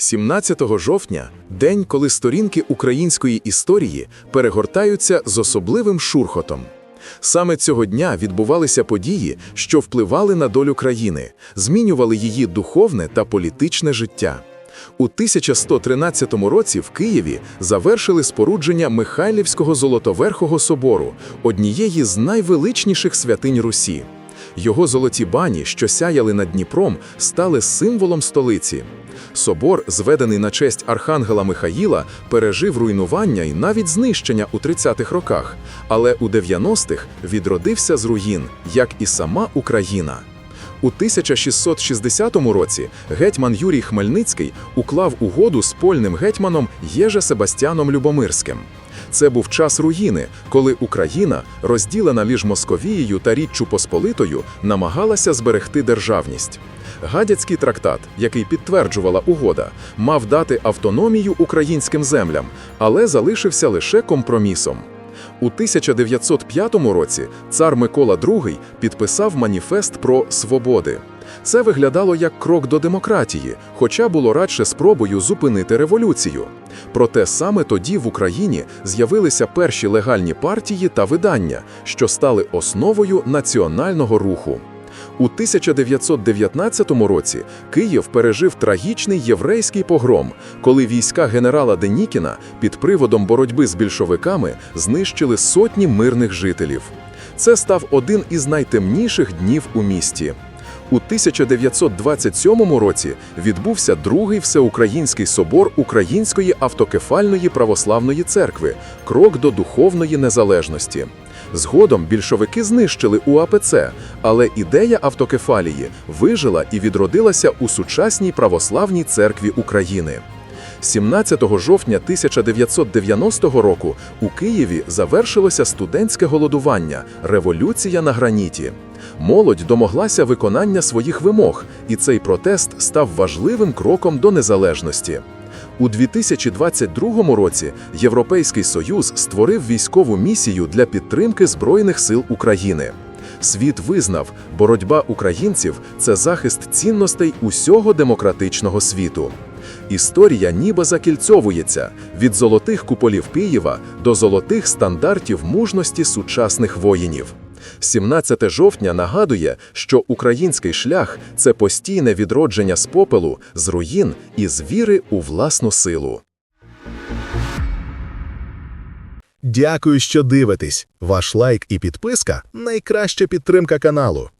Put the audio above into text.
17 жовтня день, коли сторінки української історії перегортаються з особливим шурхотом. Саме цього дня відбувалися події, що впливали на долю країни, змінювали її духовне та політичне життя. У 1113 році в Києві завершили спорудження Михайлівського Золотоверхого собору, однієї з найвеличніших святинь Русі. Його золоті бані, що сяяли над Дніпром, стали символом столиці. Собор, зведений на честь архангела Михаїла, пережив руйнування і навіть знищення у 30-х роках, але у 90-х відродився з руїн, як і сама Україна. У 1660 році гетьман Юрій Хмельницький уклав угоду з польним гетьманом Єже Себастьяном Любомирським. Це був час руїни, коли Україна, розділена між Московією та Річчю Посполитою, намагалася зберегти державність. Гадяцький трактат, який підтверджувала угода, мав дати автономію українським землям, але залишився лише компромісом. У 1905 році цар Микола II підписав маніфест про свободи. Це виглядало як крок до демократії, хоча було радше спробою зупинити революцію. Проте саме тоді в Україні з'явилися перші легальні партії та видання, що стали основою національного руху. У 1919 році Київ пережив трагічний єврейський погром, коли війська генерала Денікіна під приводом боротьби з більшовиками знищили сотні мирних жителів. Це став один із найтемніших днів у місті. У 1927 році відбувся другий всеукраїнський собор Української автокефальної православної церкви, крок до духовної незалежності. Згодом більшовики знищили УАПЦ, але ідея автокефалії вижила і відродилася у сучасній православній церкві України. 17 жовтня 1990 року у Києві завершилося студентське голодування Революція на граніті. Молодь домоглася виконання своїх вимог, і цей протест став важливим кроком до незалежності. У 2022 році Європейський Союз створив військову місію для підтримки Збройних сил України. Світ визнав, боротьба українців це захист цінностей усього демократичного світу. Історія ніби закільцьовується від золотих куполів Києва до золотих стандартів мужності сучасних воїнів. 17 жовтня нагадує, що український шлях це постійне відродження з попелу, з руїн і з віри у власну силу. Дякую, що дивитесь. Ваш лайк і підписка найкраща підтримка каналу.